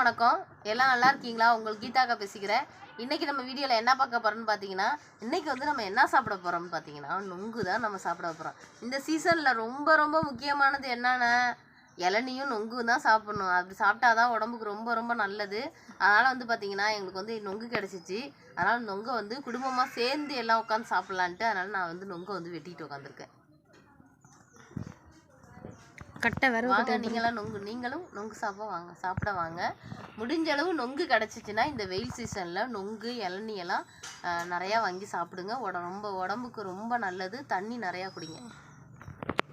வணக்கம். எல்லாம் நல்லா இருக்கீங்களா? உங்களுக்கு கீதாக்கா பேசிக்கிறேன். இன்றைக்கி நம்ம வீடியோவில் என்ன பார்க்க போகிறோம்னு பார்த்தீங்கன்னா இன்றைக்கி வந்து நம்ம என்ன சாப்பிட போகிறோம்னு பார்த்தீங்கன்னா நொங்கு தான் நம்ம சாப்பிட போகிறோம் இந்த சீசனில் ரொம்ப ரொம்ப முக்கியமானது என்னென்ன இளநியும் நொங்கும் தான் சாப்பிடணும். அப்படி சாப்பிட்டா தான் உடம்புக்கு ரொம்ப ரொம்ப நல்லது. அதனால் வந்து பார்த்திங்கன்னா எங்களுக்கு வந்து நொங்கு கிடச்சிச்சு. அதனால் நொங்கை வந்து குடும்பமாக சேர்ந்து எல்லாம் உட்காந்து சாப்பிட்லான்ட்டு அதனால் நான் வந்து நொங்கை வந்து வெட்டிட்டு உட்காந்துருக்கேன் கட்டை வேற வாங்க நீங்களாம் நொங்கு நீங்களும் நொங்கு சாப்பிட வாங்க சாப்பிட வாங்க. முடிஞ்ச அளவு நொங்கு கிடச்சிச்சின்னா இந்த வெயில் சீசனில் நொங்கு இளநீ எல்லாம் நிறையா வாங்கி சாப்பிடுங்க. உட ரொம்ப உடம்புக்கு ரொம்ப நல்லது. தண்ணி நிறையா குடிங்க.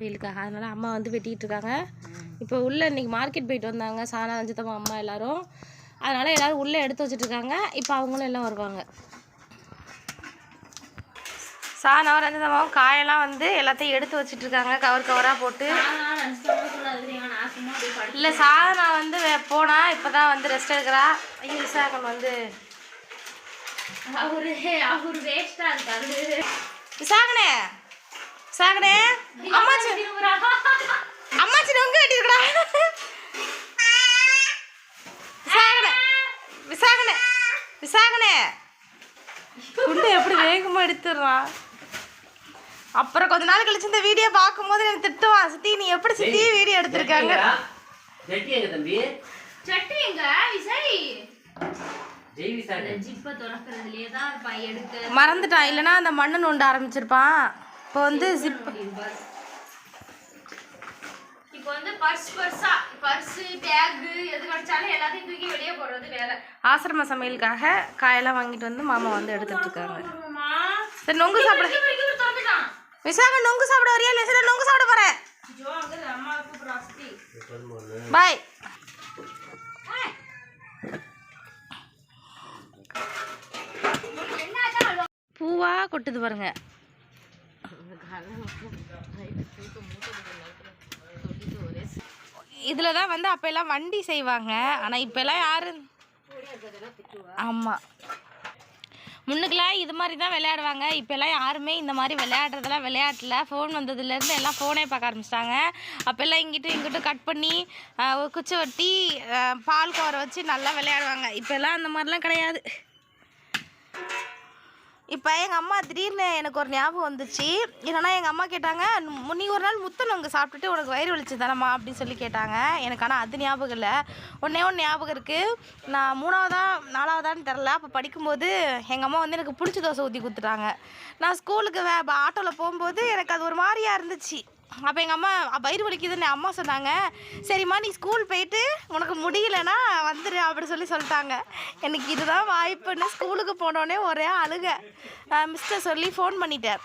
வெயிலுக்காக. அதனால அம்மா வந்து வெட்டிட்டு இருக்காங்க. இப்போ உள்ள இன்னைக்கு மார்க்கெட் போயிட்டு வந்தாங்க. சானா ரஞ்சிதம்மா அம்மா எல்லாரும். அதனால எல்லாரும் உள்ள எடுத்து வச்சுட்டு இருக்காங்க. இப்போ அவங்களும் எல்லாம் வருவாங்க. சானாவும் ரஞ்சிதம்மாவும் காயெல்லாம் வந்து எல்லாத்தையும் எடுத்து வச்சுட்டு இருக்காங்க கவர் கவராக போட்டு இல்லை சாதனா வந்து வே- போனா இப்போதான் வந்து ரெஸ்ட் எடுக்கிறா. ஐயோ விசாகன் வந்து. அவரு அவரு வேஸ்டா இருக்காரு. விசாகனே விசாகனே. அம்மாச்சி. அம்மாச்சி நொங்கு வெட்டிருக்கடா விசாகனே விசாகனே விசாகனே. குண்டு எப்படி வேகமா எடுத்துடுறான் அப்புறம் கொஞ்ச நாள் கழிச்சு இந்த வீடியோ பார்க்கும்போது எனக்கு திட்டுவான் சித்தி நீ எப்படி சித்தி வீடியோ எடுத்திருக்காங்க? ஜெட்டி எங்க தம்பி? மறந்துட்டான். இல்லைன்னா அந்த மண்ணு நோண்ட ஆரம்பிச்சிருப்பான். இப்போ வந்து ஜிப் இப்போ வந்து பர்ஸ் பர்ஸா பர்ஸ் பேக் எது கிடைச்சாலும் எல்லாத்தையும் தூக்கி வெளியே போடுறது வேலை. ஆசிரம சமையலுக்காக காயெல்லாம் வாங்கிட்டு வந்து மாமா வந்து எடுத்துட்டு இருக்காங்க. சரி நொங்கு சாப்பிட. விசாக நொங்கு சாப்பிட வரியா இல்லை நொங்கு சாப்பிட போறேன்? பாய் பூவா கொட்டுது பாருங்க. இதில் தான் வந்து அப்போ எல்லாம் வண்டி செய்வாங்க. ஆனால் இப்போ எல்லாம் யாரு? ஆமாம் முன்னுக்கெல்லாம் இது மாதிரி தான் விளையாடுவாங்க. இப்போல்லாம் யாருமே இந்த மாதிரி விளையாடுறதெல்லாம் விளையாட்டில். ஃபோன் வந்ததுலேருந்து எல்லாம் ஃபோனே பார்க்க ஆரம்பிச்சிட்டாங்க. அப்போல்லாம் இங்கிட்டு இங்கிட்டு கட் பண்ணி குச்சி ஒட்டி பால் கவரை வச்சு நல்லா விளையாடுவாங்க. இப்போல்லாம் அந்த மாதிரிலாம் கிடையாது. இப்போ எங்கள் அம்மா திடீர்னு எனக்கு ஒரு ஞாபகம் வந்துச்சு. என்னன்னா எங்கள் அம்மா கேட்டாங்க நீ ஒரு நாள் முத்த அங்கே சாப்பிட்டுட்டு உனக்கு வயிறு வலிச்சு தானம்மா? அப்படின்னு சொல்லி கேட்டாங்க. எனக்கு ஆனால் அது ஞாபகம் இல்லை. ஒன்றே ஒன்று ஞாபகம் இருக்குது நான் மூணாவதா நாலாவதான்னு தெரில அப்போ படிக்கும்போது எங்கள் அம்மா வந்து எனக்கு பிடிச்ச தோசை ஊற்றி கொடுத்துட்டாங்க. நான் ஸ்கூலுக்கு வே ஆட்டோவில் போகும்போது எனக்கு அது ஒரு மாதிரியா இருந்துச்சு. அப்போ எங்கள் அம்மா வயிறு வலிக்குதுன்னு அம்மா சொன்னாங்க. சரிம்மா நீ ஸ்கூல் போயிட்டு உனக்கு முடியலன்னா வந்துடு அப்படி சொல்லி சொல்லிட்டாங்க. எனக்கு இதுதான் வாய்ப்புன்னு ஸ்கூலுக்கு போனோடனே ஒரே அழுக. மிஸ்டர் சொல்லி ஃபோன் பண்ணிட்டேன்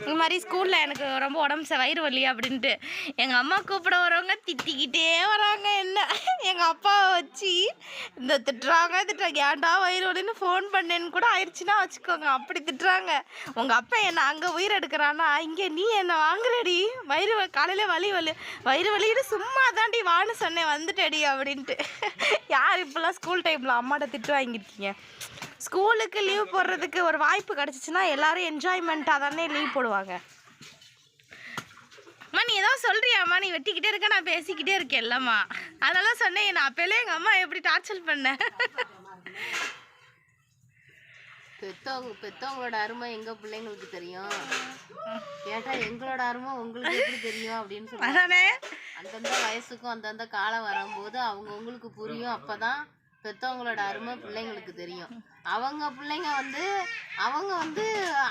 இந்த மாதிரி ஸ்கூலில் எனக்கு ரொம்ப உடம்பு ச- வயிறு வலி அப்படின்ட்டு. எங்கள் அம்மா கூப்பிட வரவங்க திட்டிக்கிட்டே வராங்க என்ன. எங்கள் அப்பாவை வச்சு இந்த திட்டுறாங்க திட்டுறாங்க. ஏன்டா வயிறு வலின்னு ஃபோன் பண்ணேன்னு கூட ஆயிடுச்சுன்னா வச்சுக்கோங்க. அப்படி திட்டுறாங்க. உங்கள் அப்பா என்னை அங்கே உயிர் எடுக்கிறான்னா இங்கே நீ என்னை வாங்குறடி? வயிறு வ- வலி வலி வயிறு வலின்னு சும்மா தாண்டி வான்னு சொன்னேன் வந்துட்டடி அப்படின்ட்டு. யார் இப்போல்லாம் ஸ்கூல் டைமில் அம்மாட்ட திட்டு வாங்கியிருக்கீங்க? ஸ்கூலுக்கு லீவ் போடுறதுக்கு ஒரு வாய்ப்பு கிடச்சிச்சின்னா எல்லாரும் என்ஜாய்மெண்ட்டாக தானே லீவ் போடுவாங்க. அம்மா நீ ஏதோ சொல்கிறியாம்மா நீ வெட்டிக்கிட்டே இருக்க நான் பேசிக்கிட்டே இருக்கேன் இல்லைம்மா அதனால சொன்னேன் நான் அப்போலே எங்கள் அம்மா எப்படி டார்ச்சர் பண்ணேன் பெத்தவங்க பெத்தவங்களோட அருமை எங்க பிள்ளைங்களுக்கு தெரியும்? கேட்டா எங்களோட அருமை உங்களுக்கு எப்படி தெரியும் அப்படின்னு சொல்லுவாங்க. அந்தந்த வயசுக்கும் அந்தந்த காலம் வரும்போது அவங்கவுங்களுக்கு புரியும். அப்பதான் பெத்தவங்களோட அருமை பிள்ளைங்களுக்கு தெரியும். அவங்க பிள்ளைங்க வந்து அவங்க வந்து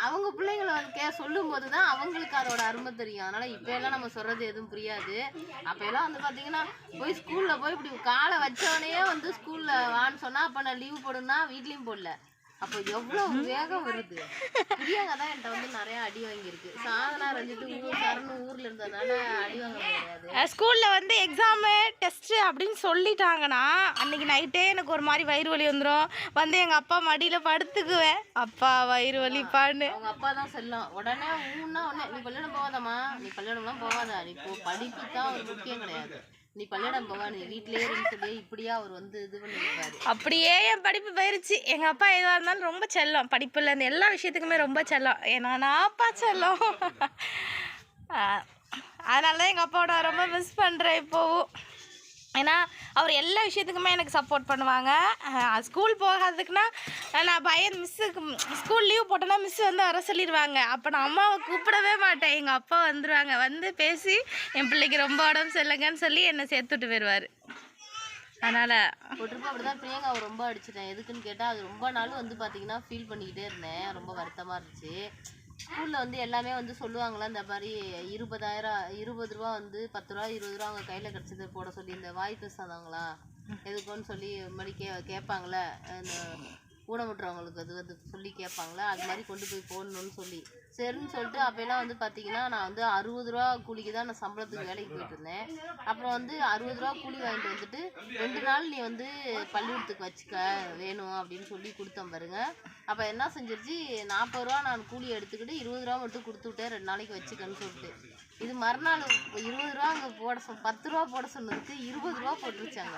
அவங்க பிள்ளைங்களை வந்து கே சொல்லும்போது தான் அவங்களுக்கு அதோட அருமை தெரியும். அதனால இப்போ எல்லாம் நம்ம சொல்றது எதுவும் புரியாது. அப்போ எல்லாம் வந்து பார்த்தீங்கன்னா போய் ஸ்கூலில் போய் இப்படி காலை வச்சவனையே வந்து ஸ்கூலில் வான்னு சொன்னா அப்போ நான் லீவ் போடுன்னா வீட்லேயும் போடல. அப்போ எவ்வளோ வேகம் வருது? பிரியாங்க தான் என்கிட்ட வந்து நிறைய அடி வாங்கியிருக்கு. சாதனா ரஞ்சிட்டு ஊர் சரணு ஊர்ல இருந்ததுனால அடி வாங்க முடியாது. ஸ்கூலில் வந்து எக்ஸாமு டெஸ்ட்டு அப்படின்னு சொல்லிட்டாங்கன்னா அன்னைக்கு நைட்டே எனக்கு ஒரு மாதிரி வயிறு வலி வந்துடும் வந்து எங்கள் அப்பா மடியில் படுத்துக்குவேன். அப்பா வயிறு வலிப்பான்னு அவங்க அப்பா தான் செல்லம். உடனே ஊன்னா உடனே நீ பள்ளியிடம் போகாதம்மா. நீ பள்ளியிடம்லாம் போகாத. நீ போ படிப்பு தான் ஒரு முக்கியம் கிடையாது. நீ பல்லடம் போவா நீ வீட்டிலேயே இருந்துட்டு இப்படியா அவர் வந்து இது பண்ணியிருப்பாரு அப்படியே என் படிப்பு போயிருச்சு. எங்க அப்பா எதுவாக இருந்தாலும் ரொம்ப செல்லம். படிப்புல இருந்து எல்லா விஷயத்துக்குமே ரொம்ப செல்லம். ஏன்னா நான் அப்பா செல்லம். அதனால தான் எங்கள் அப்பாவோட ரொம்ப மிஸ் பண்ணுறேன் இப்போவும். ஏன்னா அவர் எல்லா விஷயத்துக்குமே எனக்கு சப்போர்ட் பண்ணுவாங்க. ஸ்கூல் போகாததுக்குன்னா நான் பையன் மிஸ்ஸுக்கு ஸ்கூல் லீவ் போட்டேன்னா மிஸ் வந்து வர சொல்லிடுவாங்க அப்போ நான் அம்மாவை கூப்பிடவே மாட்டேன். எங்கள் அப்பா வந்துடுவாங்க வந்து பேசி என் பிள்ளைக்கு ரொம்ப உடம்பு சரியில்லைங்கன்னு சொல்லி என்னை சேர்த்துட்டு போயிடுவார் அதனால் ஒரு ட்ரிப் அப்படிதான் பிரியங்காவை ரொம்ப அடிச்சிட்டேன் எதுக்குன்னு கேட்டால் அது ரொம்ப நாள் வந்து பார்த்தீங்கன்னா ஃபீல் பண்ணிக்கிட்டே இருந்தேன். ரொம்ப வருத்தமாக இருந்துச்சு. ஸ்கூலில் வந்து எல்லாமே வந்து சொல்லுவாங்களா இந்த மாதிரி இருபதாயிரம் இருபது ரூபா வந்து பத்து ரூபா இருபது ரூபா அவங்க கையில் கிடச்சது போட சொல்லி இந்த வாய் பேசாதாங்களா எதுக்குன்னு சொல்லி இது மாதிரி கே கேட்பாங்களே இந்த ஊனமுற்றவங்களுக்கு அது வந்து சொல்லி கேட்பாங்களே அது மாதிரி கொண்டு போய் போடணும்னு சொல்லி. சரின்னு சொல்லிட்டு அப்போல்லாம் வந்து பார்த்தீங்கன்னா நான் வந்து அறுபது ரூபா கூலிக்கு தான் நான் சம்பளத்துக்கு வேலைக்கு போயிட்டு இருந்தேன். அப்புறம் வந்து அறுபது ரூபா கூலி வாங்கிட்டு வந்துட்டு ரெண்டு நாள் நீ வந்து பள்ளிக்கூடத்துக்கு வச்சுக்க வேணும் அப்படின்னு சொல்லி கொடுத்தேன் பாருங்க. அப்போ என்ன செஞ்சிருச்சு நாற்பது ரூபா நான் கூலி எடுத்துக்கிட்டு இருபது ரூபா மட்டும் கொடுத்து விட்டேன் ரெண்டு நாளைக்கு வச்சுக்கன்னு சொல்லிட்டு. இது மறுநாள் இருபது ரூபா அங்கே போட சொ பத்து ரூபா போட சொன்னதுக்கு இருபது ரூபா போட்டுருச்சாங்க.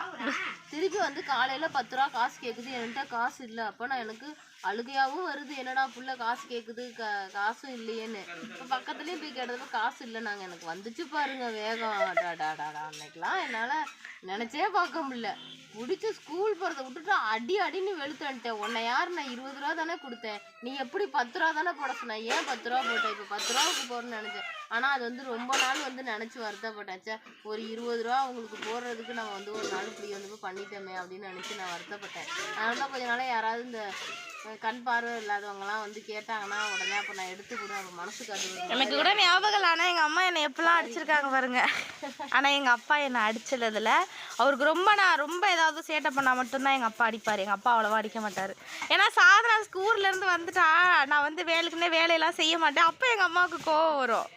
திருப்பி வந்து காலையில் பத்து ரூபா காசு கேட்குது என்கிட்ட காசு இல்லை. அப்போ நான் எனக்கு அழுகையாகவும் வருது. என்னடா புள்ள காசு கேட்குது கா காசும் இல்லையேன்னு. இப்போ பக்கத்துலேயும் போய் கேட்டதுக்கு காசு இல்லை நாங்கள் எனக்கு வந்துச்சு பாருங்க வேகம். டாடாடாடா அன்னைக்கெலாம் என்னால் நினச்சே பார்க்க முடியல. பிடிச்சி ஸ்கூல் போகிறத விட்டுட்டு அடி அடின்னு வெளுத்து வந்துட்டேன். உன்னை யார் நான் இருபது ரூபா தானே கொடுத்தேன். நீ எப்படி பத்து ரூபா தானே போட சொன்ன? ஏன் பத்து ரூபா போட்டேன் இப்போ பத்து ரூபாவுக்கு போகிறேன்னு நினச்சேன். ஆனால் அது வந்து ரொம்ப நாள் வந்து நினச்சி வருத்தப்பட்டேன் ஒரு இருபது ரூபா அவங்களுக்கு போடுறதுக்கு நம்ம வந்து ஒரு நாள் இப்படி வந்து பண்ணிட்டோமே அப்படின்னு நினச்சி நான் வருத்தப்பட்டேன். அதனால கொஞ்ச நாளாக யாராவது இந்த கண் பார்வை இல்லாதவங்கலாம் வந்து கேட்டாங்கன்னா உடனே அப்போ நான் எடுத்து மனசுக்கு அது ஒரு எனக்கு கூட ஞாபகம் ஆனால் எங்கள் அம்மா என்னை எப்படிலாம் அடிச்சிருக்காங்க பாருங்க. ஆனால் எங்கள் அப்பா என்னை அடிச்சதில் அவருக்கு ரொம்ப நான் ரொம்ப ஏதாவது சேட்டை பண்ணால் மட்டும்தான் எங்கள் அப்பா அடிப்பார். எங்கள் அப்பா அவ்வளோவா அடிக்க மாட்டார். ஏன்னா சாதனா ஸ்கூல்லேருந்து வந்துட்டா நான் வந்து வேலைக்குன்னே வேலையெல்லாம் செய்ய மாட்டேன். அப்போ எங்கள் அம்மாவுக்கு கோவம் வரும்.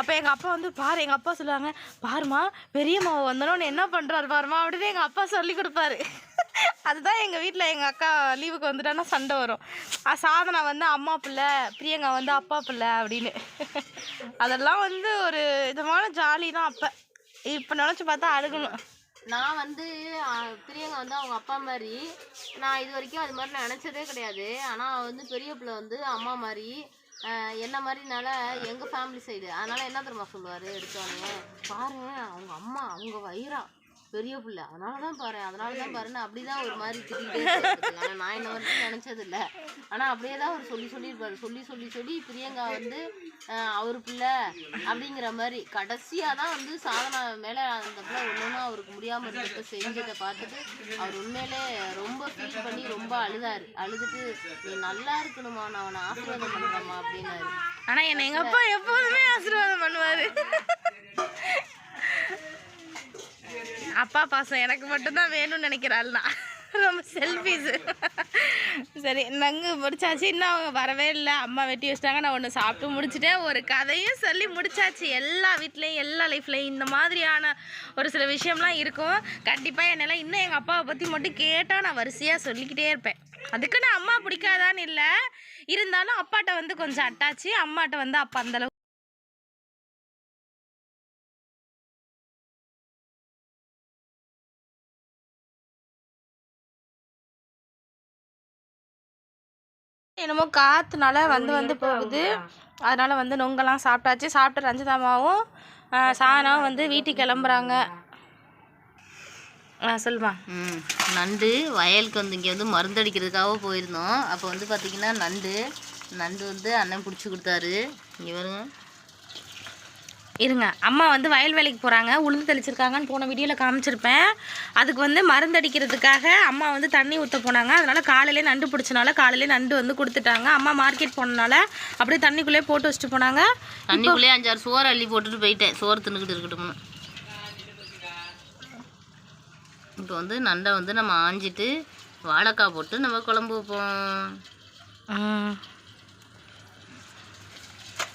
அப்போ எங்கள் அப்பா வந்து பாரு எங்கள் அப்பா சொல்லுவாங்க பாருமா பெரிய மாவு வந்தோன்னு என்ன பண்ணுறாரு பாருமா அப்படின்னு எங்கள் அப்பா சொல்லி கொடுப்பாரு. அதுதான் எங்கள் வீட்டில் எங்கள் அக்கா லீவுக்கு வந்துட்டான்னா சண்டை வரும். ஆ, சாதனா வந்து அம்மா பிள்ளை பிரியங்கா வந்து அப்பா பிள்ளை அப்படின்னு. அதெல்லாம் வந்து ஒரு விதமான ஜாலி தான் அப்போ. இப்போ நினச்சி பார்த்தா அழுகணும். நான் வந்து பிரியங்கா வந்து அவங்க அப்பா மாதிரி நான் இது வரைக்கும் அது மாதிரி நினச்சதே கிடையாது. ஆனால் வந்து பெரிய பிள்ளை வந்து அம்மா மாதிரி என்ன மாதிரினால எங்கள் ஃபேமிலி சைடு அதனால் என்ன தெரியுமா சொல்லுவார்? எடுத்தோடனே பாரு அவங்க அம்மா அவங்க வயிறா. பெரிய பிள்ளை. அதனால தான் பாரு அதனால தான் பாருன்னு அப்படி தான் ஒரு மாதிரி திட்டிகிட்டே நான் என்ன வரைக்கும் நினச்சது இல்லை ஆனால் அப்படியே தான் அவர் சொல்லி சொல்லியிருப்பாரு. சொல்லி சொல்லி சொல்லி பிரியங்கா வந்து அவர் பிள்ளை அப்படிங்கிற மாதிரி. கடைசியாக தான் வந்து சாதனா மேலே அந்த பிள்ளை ஒன்றுனா அவருக்கு முடியாமல் இருந்தப்ப செஞ்சதை பார்த்துட்டு அவர் உண்மையிலே ரொம்ப ஃபீல் பண்ணி ரொம்ப அழுதாரு. அழுதுட்டு நீ நல்லா இருக்கணுமா நான் அவனை ஆசீர்வாதம் பண்ணுறேம்மா அப்படின்னாரு. ஆனால் என்னை எங்கள் அப்பா எப்போதுமே ஆசீர்வாதம் பண்ணுவார். அப்பா பாசம் எனக்கு மட்டும்தான் வேணும்னு நினைக்கிறாள் நான் ரொம்ப செல்ஃபீஸு சரி நங்கு முடிச்சாச்சு. இன்னும் அவங்க வரவே இல்லை. அம்மா வெட்டி வச்சிட்டாங்க. நான் ஒன்று சாப்பிட்டு முடிச்சிட்டேன். ஒரு கதையும் சொல்லி முடிச்சாச்சு. எல்லா வீட்லேயும் எல்லா லைஃப்லேயும் இந்த மாதிரியான ஒரு சில விஷயம்லாம் இருக்கும். கண்டிப்பாக என்னெல்லாம் இன்னும் எங்கள் அப்பாவை பற்றி மட்டும் கேட்டால் நான் வரிசையாக சொல்லிக்கிட்டே இருப்பேன். அதுக்கு நான் அம்மா பிடிக்காதான்னு இல்லை. இருந்தாலும் அப்பாட்ட வந்து கொஞ்சம் அட்டாச்சு. அம்மாட்ட வந்து அப்போ அந்தளவு என்னமோ காற்றுனால வந்து வந்து போகுது. அதனால வந்து நொங்கெல்லாம் சாப்பிட்டாச்சு. சாப்பிட்டு ரஞ்சிதாமாவும் சாணம் வந்து வீட்டுக்கு கிளம்புறாங்க. ஆ சொல்லுமா. ம் நண்டு. வயலுக்கு வந்து இங்கே வந்து மருந்தடிக்கிறதுக்காக போயிருந்தோம். அப்போ வந்து பார்த்திங்கன்னா நண்டு. நண்டு வந்து அண்ணன் பிடிச்சி கொடுத்தாரு. இங்கே வருங்க இருங்க. அம்மா வந்து வயல் வேலைக்கு போகிறாங்க உளுந்து தெளிச்சிருக்காங்கன்னு போன வீடியோவில் காமிச்சிருப்பேன். அதுக்கு வந்து மருந்தடிக்கிறதுக்காக அம்மா வந்து தண்ணி ஊற்ற போனாங்க. அதனால காலையிலே நண்டு பிடிச்சனால காலையிலே நண்டு வந்து கொடுத்துட்டாங்க. அம்மா மார்க்கெட் போனனால அப்படியே தண்ணிக்குள்ளே போட்டு வச்சுட்டு போனாங்க. தண்ணிக்குள்ளேயே அஞ்சாறு சோறு அள்ளி போட்டுட்டு போயிட்டேன். சோறு தின்னுக்கிட்டு இருக்கட்டும்னு. இப்போ வந்து நண்டை வந்து நம்ம ஆஞ்சிட்டு வாழைக்காய் போட்டு நம்ம குழம்பு வைப்போம்.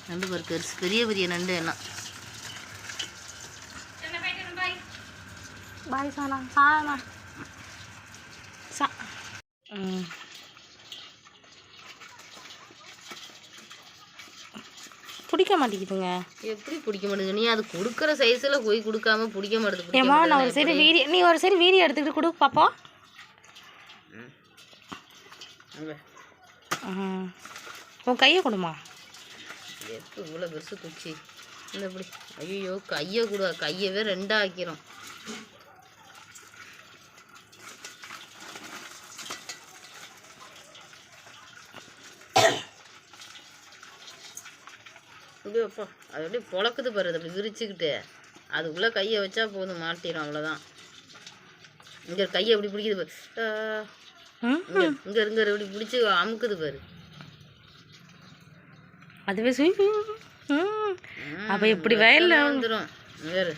நண்டு பாரு பெருசு பெரிய பெரிய நண்டு எல்லாம். பாய் சாணா சாணா சா பிடிக்க மாட்டேங்குதுங்க. எப்படி பிடிக்க மாட்டேங்குது? நீ அது கொடுக்குற சைஸில் போய் கொடுக்காம பிடிக்க மாட்டேது ஏமா நான் ஒரு சரி வீடியோ நீ ஒரு சரி வீடியோ எடுத்துக்கிட்டு கொடு பார்ப்போம். உன் கையை கொடுமா. எப்போ இவ்வளோ பெருசு குச்சி? இந்த இப்படி ஐயோ கையை கூட கையவே ரெண்டா ஆக்கிறோம் அப்படியே வைப்பா அது அப்படியே பொழக்குது பாரு அது அப்படி விரிச்சுக்கிட்டு. அதுக்குள்ளே கையை வச்சா போதும் மாட்டிடும் அவ்வளோதான் இங்கே கையை எப்படி பிடிக்குது பாரு. இங்க இங்க இங்க இப்படி பிடிச்சி அமுக்குது பாரு. அதுவே சுய் ம். அப்போ இப்படி வயலில் வந்துடும் வேறு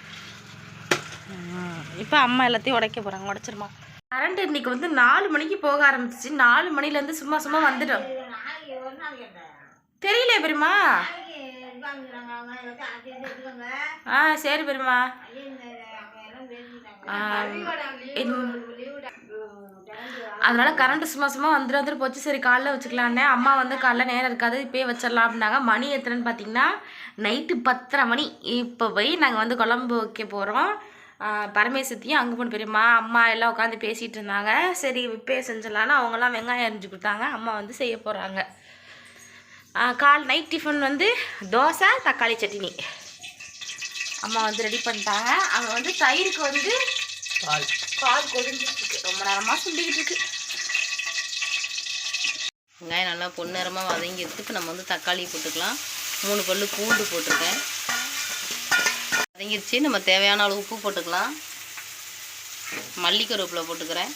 இப்போ அம்மா எல்லாத்தையும் உடைக்க போகிறாங்க உடைச்சிருமா? கரண்ட் இன்னைக்கு வந்து நாலு மணிக்கு போக ஆரம்பிச்சிச்சு. நாலு மணிலேருந்து சும்மா சும்மா வந்துடும் தெரியல பெரியம்மா. ஆ சரி என்- அதனால கரண்ட் சும்மா சும்மா வந்துட்டு வந்துட்டு போச்சு சரி காலைல வச்சுக்கலான்னே அம்மா வந்து காலைல நேரம் இருக்காது இப்போயே வச்சிடலாம் அப்படின்னாங்க. மணி எத்தனைன்னு பார்த்தீங்கன்னா நைட்டு பத்தரை மணி. இப்போ போய் நாங்கள் வந்து குழம்பு வைக்க போகிறோம் பரமேசத்தையும் அங்கே போன பெரியம்மா அம்மா எல்லாம் உட்காந்து பேசிகிட்டு இருந்தாங்க. சரி இப்போயே செஞ்சிடலான்னு அவங்கெல்லாம் வெங்காயம் அரிஞ்சு கொடுத்தாங்க. அம்மா வந்து செய்ய போகிறாங்க கால் நைட் டிஃபன் வந்து தோசை தக்காளி சட்னி. அம்மா வந்து ரெடி பண்ணிட்டாங்க. அவங்க வந்து தயிருக்கு வந்து பால். பால் கொதிஞ்சிட்டு இருக்கு ரொம்ப நேரமாக சொல்லிக்கிட்டு இருக்கு. வெங்காயம் நல்லா பொன்னிறமாக வதங்கிடுச்சு. இப்போ நம்ம வந்து தக்காளி போட்டுக்கலாம். மூணு பல்லு பூண்டு போட்டிருக்கேன். வதங்கிருச்சு நம்ம தேவையான அளவு உப்பு போட்டுக்கலாம். மல்லி கருவேப்பிலை போட்டுக்கிறேன்.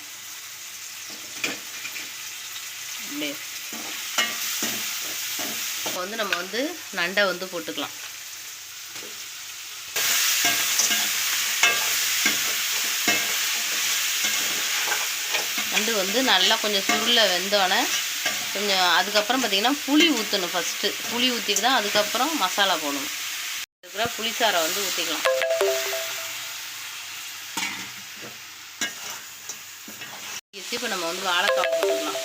அப்படியே. இப்போ வந்து நம்ம வந்து நண்டை வந்து போட்டுக்கலாம். நண்டு வந்து நல்லா கொஞ்சம் சுருளில் வெந்தோடனே கொஞ்சம் அதுக்கப்புறம் பார்த்திங்கன்னா புளி ஊற்றணும் ஃபஸ்ட்டு புளி ஊற்றிட்டு தான் அதுக்கப்புறம் மசாலா போடணும். இருக்கிற புளிசாரை வந்து ஊற்றிக்கலாம் இப்போ நம்ம வந்து வாழைக்காய் போட்டுக்கலாம்.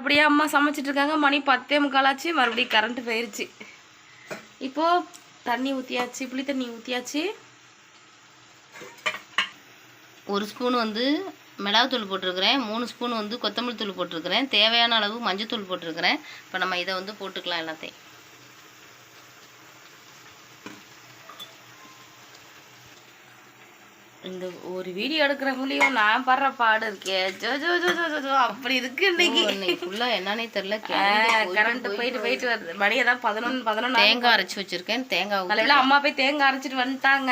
மறுபடியும் அம்மா சமைச்சிட்ருக்காங்க. மணி பத்தே முக்காலாச்சு. மறுபடியும் கரண்ட்டு போயிடுச்சு இப்போது தண்ணி ஊற்றியாச்சு புளி தண்ணி ஊற்றியாச்சு ஒரு ஸ்பூன் வந்து மிளகாத்தூள் போட்டிருக்கிறேன். மூணு ஸ்பூன் வந்து கொத்தமல்லி தூள் போட்டிருக்கிறேன். தேவையான அளவு மஞ்சத்தூள் போட்டிருக்கிறேன். இப்போ நம்ம இதை வந்து போட்டுக்கலாம் எல்லாத்தையும். இந்த ஒரு வீடியோ எடுக்கிறவங்களையும் நான் படுற பாடு இருக்கே. ஜோ ஜோ ஜோ ஜோ ஜோ, அப்படி இருக்கு இன்னைக்கு. ஃபுல்லாக என்னன்னே தெரில கரண்ட் போயிட்டு போயிட்டு வருது. மணி ஏதாவது பதினொன்று பதினொன்று தேங்காய் அரைச்சி வச்சுருக்கேன். தேங்காய் நல்ல அம்மா போய் தேங்காய் அரைச்சிட்டு வந்துட்டாங்க.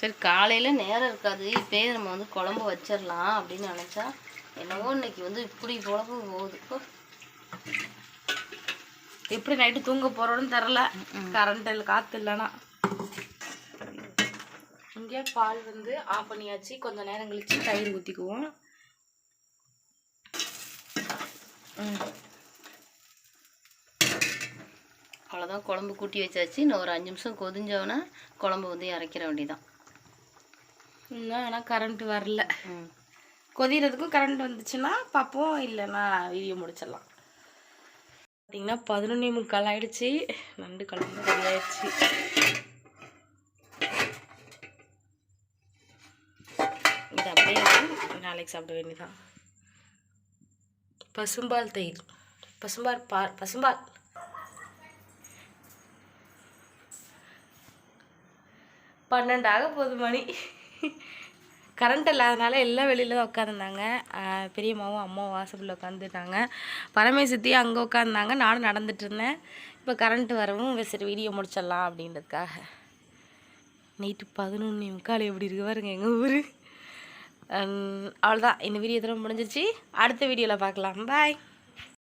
சரி காலையில் நேரம் இருக்காது. இப்போயே நம்ம வந்து குழம்பு வச்சிடலாம் அப்படின்னு நினச்சா என்னவோ இன்னைக்கு வந்து இப்படி குழம்பு போகுது. எப்படி நைட்டு தூங்க போறோம்னு தெரில கரண்ட் இல்லை காற்று இல்லைன்னா. இங்கே பால் வந்து ஆஃப் பண்ணியாச்சு. கொஞ்ச நேரம் கழிச்சு தயிர் ஊற்றிக்குவோம் அவ்வளோதான் குழம்பு கூட்டி வச்சாச்சு. இன்னும் ஒரு அஞ்சு நிமிஷம் கொதிஞ்சோன்னா குழம்பு வந்து இறக்கிற வேண்டியதான் இன்னும் ஆனால் கரண்ட் வரல. ம். கொதிக்கிறதுக்கும் கரண்ட் வந்துச்சுன்னா பார்ப்போம் இல்லைன்னா வீடியோ முடிச்சிடலாம். பார்த்தீங்கன்னா பதினொன்னே முக்கால் ஆயிடுச்சு. நண்டு குழம்பு ரெடி ஆயிடுச்சு இது அப்படியே இருக்கு. நாளைக்கு சாப்பிட வேண்டியதான் பசும்பால் தயிர். பசும்பால் பா பசும்பால். பன்னெண்டாக போகுது மணி. கரண்ட் இல்லாதனால எல்லாம் வெளியில் தான் உட்காந்துருந்தாங்க பெரியம்மாவும் அம்மாவும் வாசப்பில் உட்காந்துட்டாங்க பரமேசத்தியும் அங்கே உட்காந்தாங்க நானும் நடந்துட்டு இருந்தேன். இப்போ கரண்ட் வரவும் சரி வீடியோ முடிச்சிடலாம் அப்படின்றதுக்காக. நைட்டு பதினொன்று முக்கால் எப்படி இருக்கு பாருங்க எங்கள் ஊர். அவ்வளோதான் இந்த வீடியோ தூரம் முடிஞ்சிச்சு அடுத்த வீடியோவில் பார்க்கலாம். பாய்